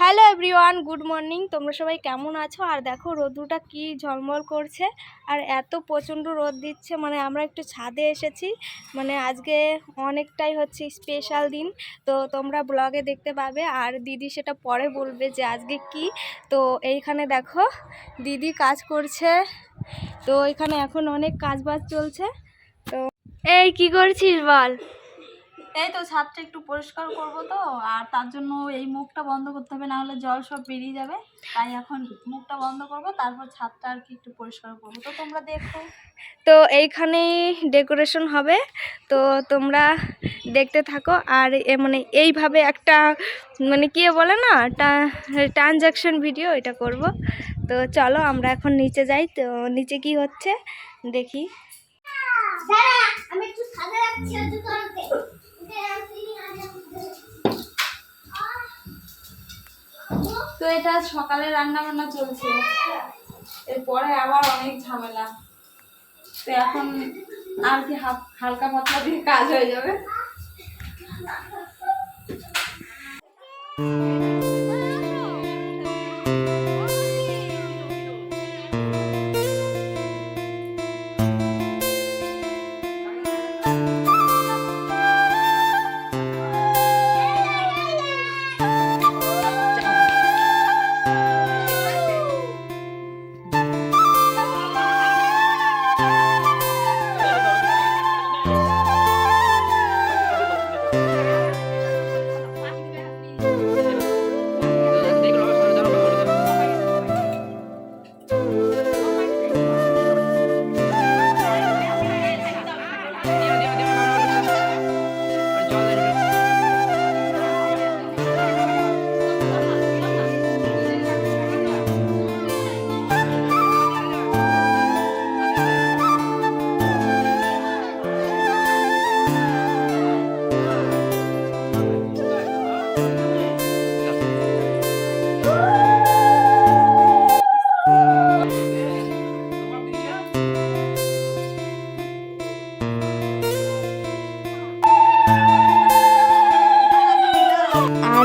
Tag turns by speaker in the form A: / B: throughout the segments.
A: Hello everyone good morning তোমরা সবাই কেমন আছো? আর দেখো রোদুটা কি ঝলমল করছে, আর এত প্রচণ্ড রোদ দিচ্ছে মানে আমরা একটু ছাদে এসেছি। মানে আজকে অনেকটাই হচ্ছে স্পেশাল দিন। তো তোমরা ব্লগে দেখতে পাবে, আর দিদি সেটা পরে বলবে যে আজকে কি। তো এইখানে দেখো, দিদি কাজ করছে। তো এখানে এখন অনেক কাজ বাজ চলছে। তো এই কি করছিস বল?
B: এই তো ছাদটা একটু পরিষ্কার করব তো আর তার জন্য এই মুখটা বন্ধ করতে হবে না হলে জল সব বেরিয়ে যাবে। তাই এখন মুখটা বন্ধ করব তারপর ছাদটা আর কি একটু পরিষ্কার করব। তো তোমরা দেখো।
A: তো এইখানেই ডেকোরেশন হবে। তো তোমরা দেখতে থাকো আর এ মানে এইভাবে একটা মানে কি বলে না ট্রানজ্যাকশন ভিডিও এটা করব। তো চলো আমরা এখন নিচে যাই তো নিচে কি হচ্ছে দেখি।
C: আমি একটু সাদা রাখছি
B: তো এটা সকালে রান্না বান্না চলছে। এরপরে আবার অনেক ঝামেলা। তো এখন আর কি হালকা পাতলা দিয়ে কাজ হয়ে যাবে।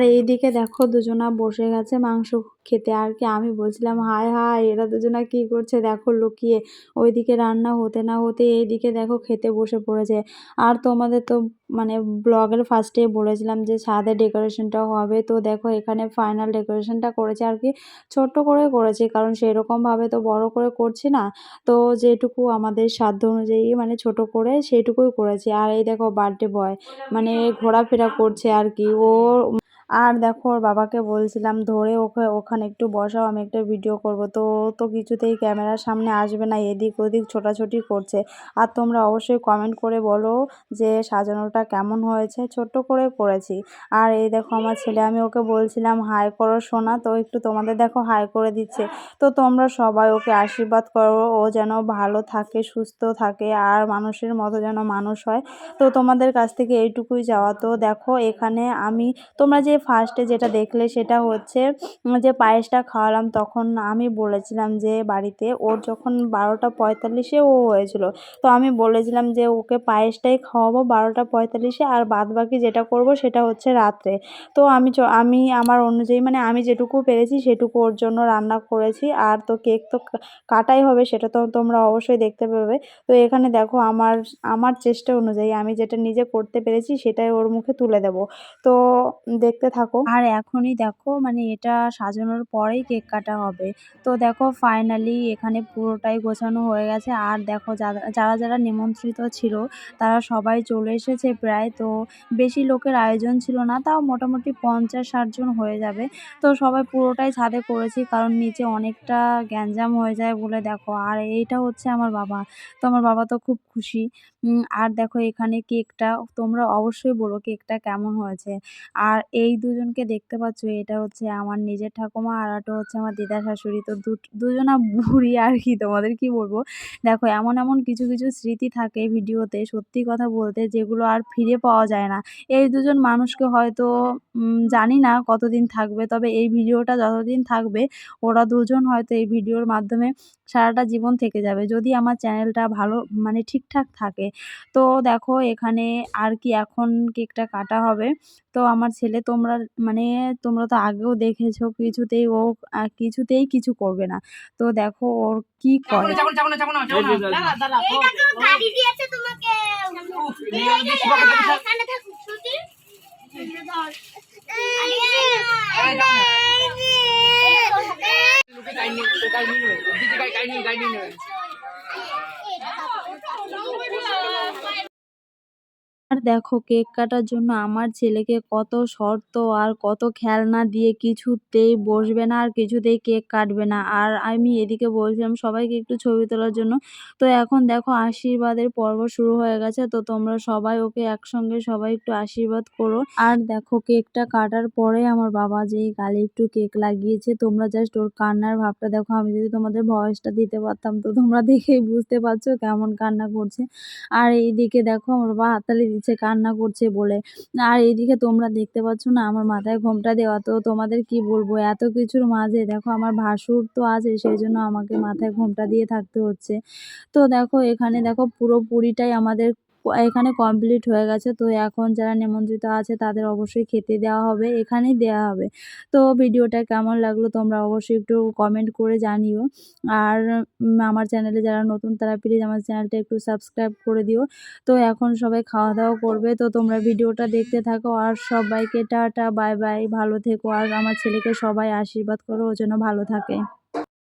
D: এইদিকে দেখো দুজনা বসে গেছে মাংস খেতে। আর কি আমি বলছিলাম, হায় হায়, এরা দুজনা কি করছে? দেখো লুকিয়ে। ওইদিকে রান্না হতে না হতে এইদিকে দেখো খেতে বসে পড়েছে। আর তোমাদের তো মানে ব্লগের ফার্স্টে বলেছিলাম যে ছাদে ডেকোরেশনটা হবে। তো দেখো এখানে ফাইনাল ডেকোরেশনটা করেছে আর কি ছোট্ট করে করেছে। কারণ সেরকমভাবে তো বড় করে করছি না। তো যেটুকু আমাদের সাধ্য অনুযায়ী মানে ছোট করে সেটুকুই করেছি। আর এই দেখো বার্থডে বয় মানে ঘোরাফেরা করছে আর কি। ও আর দেখো ওর বাবাকে বলছিলাম, ধরে ওকে, ওখানে একটু বসাও, আমি একটা ভিডিও করব। তো তো কিছুতেই ক্যামেরার সামনে আসবে না, এদিক ওদিক ছোটাছুটি করছে। আর তোমরা অবশ্যই কমেন্ট করে বলো যে সাজানোটা কেমন হয়েছে। ছোট্ট করে করেছি। আর এই দেখো আমার ছেলে, আমি ওকে বলছিলাম, হাই করো সোনা। তো একটু তোমাদের দেখো হাই করে দিচ্ছে। তো তোমরা সবাই ওকে আশীর্বাদ করো, ও যেন ভালো থাকে, সুস্থ থাকে, আর মানুষের মতো যেন মানুষ হয়। তো তোমাদের কাছ থেকে এইটুকুই যাওয়া তো দেখো এখানে আমি, তোমরা যে ফার্স্টে যেটা দেখলে সেটা হচ্ছে যে পায়েসটা খাওয়ালাম তখন আমি বলেছিলাম যে বাড়িতে, ওর যখন বারোটা পঁয়তাল্লিশে ও হয়েছিল, তো আমি বলেছিলাম যে ওকে পায়েসটাই খাওয়াবো বারোটা পঁয়তাল্লিশে আর বাদ বাকি যেটা করব সেটা হচ্ছে রাত্রে। তো আমি আমি আমার অনুযায়ী মানে আমি যেটুকু পেরেছি সেটুকু ওর জন্য রান্না করেছি, আর তো কেক তো কাটাই হবে সেটা তো তোমরা অবশ্যই দেখতে পাবে। তো এখানে দেখো আমার আমার চেষ্টা অনুযায়ী আমি যেটা নিজে করতে পেরেছি সেটাই ওর মুখে তুলে দেবো। তো দেখতে থাকো। আর এখনই দেখো মানে এটা সাজানোর পরেই কেক কাটা হবে। তো দেখো ফাইনালি এখানে পুরোটাই গোছানো হয়ে গেছে। আর দেখো যারা যারা যারা নিমন্ত্রিত ছিল, তারা সবাই চলে এসেছে প্রায়। তো বেশি লোকের আয়োজন ছিল না, তাও মোটামুটি পঞ্চাশ ষাটজন হয়ে যাবে। তো সবাই পুরোটাই ছাদে করেছি কারণ নিচে অনেকটা গ্যাঞ্জাম হয়ে যায় বলে দেখো। আর এইটা হচ্ছে আমার বাবা। তো আমার বাবা তো খুব খুশি। আর দেখো এখানে কেকটা, তোমরা অবশ্যই বলো কেকটা কেমন হয়েছে। আর এই দুজনকে দেখতে পাচ্ছ, এটা হচ্ছে আমার নিজের ঠাকুমা আর একটা হচ্ছে আমার দিদা শাশুড়ি। তো দুজনা বুড়ি আর কি, তোমাদের কি বলব? দেখো, এমন এমন কিছু কিছু স্মৃতি থাকে ভিডিওতে, সত্যি কথা বলতে, যেগুলো আর ফিরে পাওয়া যায় না। এই দুজন মানুষকে হয়তো জানি না কতদিন থাকবে, তবে এই ভিডিওটা যতদিন থাকবে, ওরা দুজন হয়তো এই ভিডিওর মাধ্যমে সারাটা জীবন থেকে যাবে। যদি আমার চ্যানেলটা ভালো মানে ঠিকঠাক থাকে। তো দেখো, এখানে আর কি এখন কেকটা কাটা হবে। তো আমার ছেলে তোমরা তোমরা মানে তোমরা তো আগেও দেখেছ কিছুতেই ও কিছুতেই কিছু করবে না তো দেখো ওর কি করে আর দেখো কেক কাটার জন্য আমার ছেলেকে কত শর্ত আর কত খেলনা দিয়ে কিছুতেই বসবে না আর কিছুতেই কেক কাটবে না। আর আমি এদিকে বলছিলাম, সবাইকে একটু ছবি তোলার জন্য। তো এখন দেখো আশীর্বাদের পর্ব শুরু হয়ে গেছে। তো তোমরা সবাই ওকে একসঙ্গে সবাই একটু আশীর্বাদ করো। আর দেখো কেকটা কাটার পরে আমার বাবা যেই গালে একটু কেক লাগিয়েছে, তোমরা জাস্ট ওর কান্নার ভাবটা দেখো। আমি যদি তোমাদের ভয়েসটা দিতে পারতাম, তো তোমরা দেখেই বুঝতে পারছ কেমন কান্না করছে। আর এইদিকে দেখো আমার বাবা হাততালি দিচ্ছে, কান্না করছে বলে। আর এইদিকে তোমরা দেখতে পাচ্ছ না, আমার মাথায় ঘোমটা দেওয়া। তো তোমাদের কি বলব, এত কিছুর মাঝে দেখো আমার ভাসুর তো আছে, সেই জন্য আমাকে মাথায় ঘোমটা দিয়ে থাকতে হচ্ছে। তো দেখো এখানে দেখো পুরোপুরিটাই আমাদের ক- এখানে কমপ্লিট হয়ে গেছে। তো এখন যারা নিমন্ত্রিত আছে, তাদের অবশ্যই খেতে দেওয়া হবে, এখানেই দেওয়া হবে। তো ভিডিওটা কেমন লাগল তোমরা অবশ্যই একটু কমেন্ট করে জানিও। আর আমার চ্যানেলে যারা নতুন, তারা প্লিজ আমার চ্যানেলটা একটু সাবস্ক্রাইব করে দিও। তো এখন সবাই খাওয়া দাওয়া করবে। তো তোমরা ভিডিওটা দেখতে থাকো। আর সবাইকে টাটা বাই বাই ভালো থেকো। আর আমার ছেলেকে সবাই আশীর্বাদ করো, ও যেন ভালো থাকে।